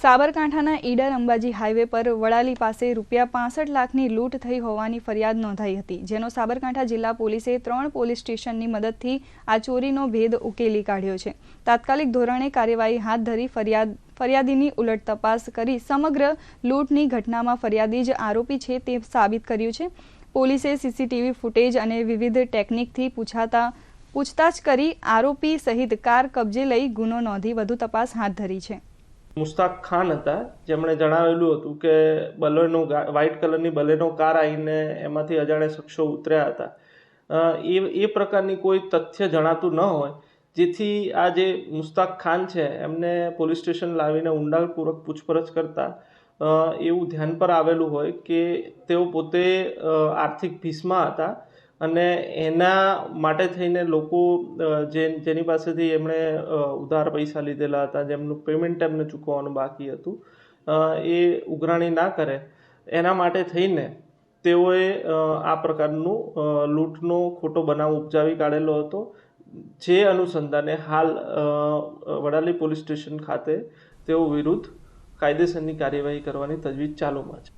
સાબરકાંઠાના ઈડર અંબાજી હાઈવે પર વડાલી પાસે રૂપિયા પાસઠ લાખની લૂંટ થઈ હોવાની ફરિયાદ નોંધાઈ હતી, જેનો સાબરકાંઠા જિલ્લા પોલીસે ત્રણ પોલીસ સ્ટેશનની મદદથી આ ચોરીનો ભેદ ઉકેલી કાઢ્યો છે. તાત્કાલિક ધોરણે કાર્યવાહી હાથ ધરી ફરિયાદ, ફરિયાદીની ઉલટ તપાસ કરી સમગ્ર લૂંટની ઘટનામાં ફરિયાદી જ આરોપી છે તે સાબિત કર્યું છે. પોલીસે સીસીટીવી ફૂટેજ અને વિવિધ ટેકનિકથી પૂછાતા, પૂછતાછ કરી આરોપી સહિત કાર કબજે લઈ ગુનો નોંધી વધુ તપાસ હાથ ધરી છે. મુસ્તાક ખાન હતા, જેમણે જણાવેલું હતું કે બલેનો વ્હાઇટ કલરની બલેનો કાર આવીને એમાંથી અજાણ્યા શખ્સો ઉતર્યા હતા. એ એ પ્રકારની કોઈ તથ્ય જણાતું ન હોય, જેથી આ જે મુસ્તાક ખાન છે, એમને પોલીસ સ્ટેશન લાવીને ઊંડાણપૂર્વક પૂછપરછ કરતા એવું ધ્યાન પર આવેલું હોય કે તેઓ પોતે આર્થિક ભીસમાં હતા. અને એના માટે થઈને લોકો જે, જેની પાસેથી એમણે ઉધાર પૈસા લીધેલા હતા, જેમનું પેમેન્ટ એમને ચૂકવવાનું બાકી હતું એ ઉઘરાણી ના કરે. એના માટે થઈને તેઓએ આ પ્રકારનું લૂંટનો ખોટો બનાવ ઉપજાવી કાઢેલો હતો, જે અનુસંધાને હાલ વડાલી પોલીસ સ્ટેશન ખાતે તેઓ વિરુદ્ધ કાયદેસરની કાર્યવાહી કરવાની તજવીજ ચાલુમાં છે.